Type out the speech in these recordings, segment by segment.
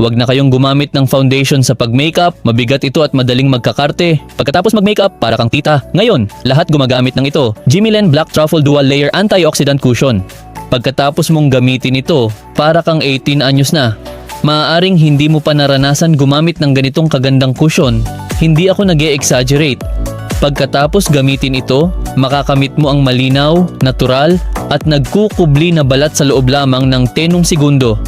Huwag na kayong gumamit ng foundation sa pag-makeup, mabigat ito at madaling magkakarte. Pagkatapos mag-makeup, para kang tita. Ngayon, lahat gumagamit ng ito. Jimmy Len Black Truffle Dual Layer Antioxidant Cushion. Pagkatapos mong gamitin ito, para kang 18 anyos na. Maaaring hindi mo pa naranasan gumamit ng ganitong kagandang cushion. Hindi ako nag exaggerate Pagkatapos gamitin ito, makakamit mo ang malinaw, natural, at nagkukubli na balat sa loob lamang ng tenong segundo.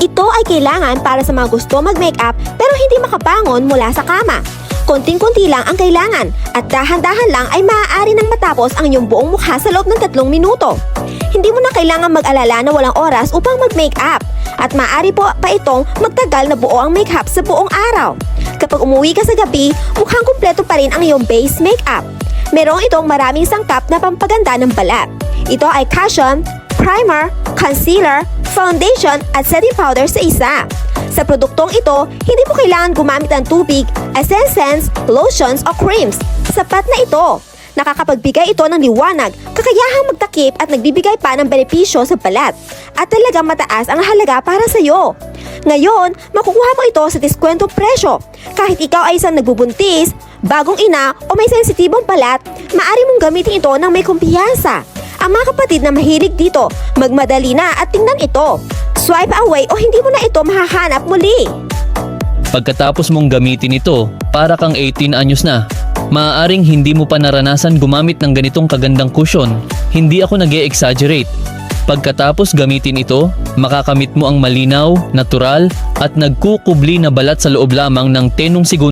Ito ay kailangan para sa mga gusto mag-makeup pero hindi makabangon mula sa kama. Konting-konti lang ang kailangan at dahan-dahan lang ay maaari nang matapos ang iyong buong mukha sa loob ng tatlong minuto. Hindi mo na kailangan mag-alala na walang oras upang mag-makeup at maaari po pa itong magtagal na buo ang makeup sa buong araw. Kapag umuwi ka sa gabi, mukhang kumpleto pa rin ang iyong base makeup. Merong itong maraming sangkap na pampaganda ng balat. Ito ay cushion, primer, concealer, foundation at setting powder sa isa. Sa produktong ito, hindi mo kailangan gumamit ng tubig, essences, lotions o creams. Sapat na ito. Nakakapagbigay ito ng liwanag, kakayahang magtakip at nagbibigay pa ng benepisyo sa balat. At talagang mataas ang halaga para sa iyo. Ngayon, makukuha mo ito sa diskwento presyo. Kahit ikaw ay isang nagbubuntis, bagong ina o may sensitibong balat, maaari mong gamitin ito ng may kumpiyansa. Ang mga kapatid na mahilig dito, magmadali na at tingnan ito. Swipe away o hindi mo na ito mahahanap muli. Pagkatapos mong gamitin ito, para kang 18 anyos na. Maaaring hindi mo pa naranasan gumamit ng ganitong kagandang cushion. Hindi ako nag exaggerate Pagkatapos gamitin ito, makakamit mo ang malinaw, natural, at nagkukubli na balat sa loob lamang ng tenong segundo.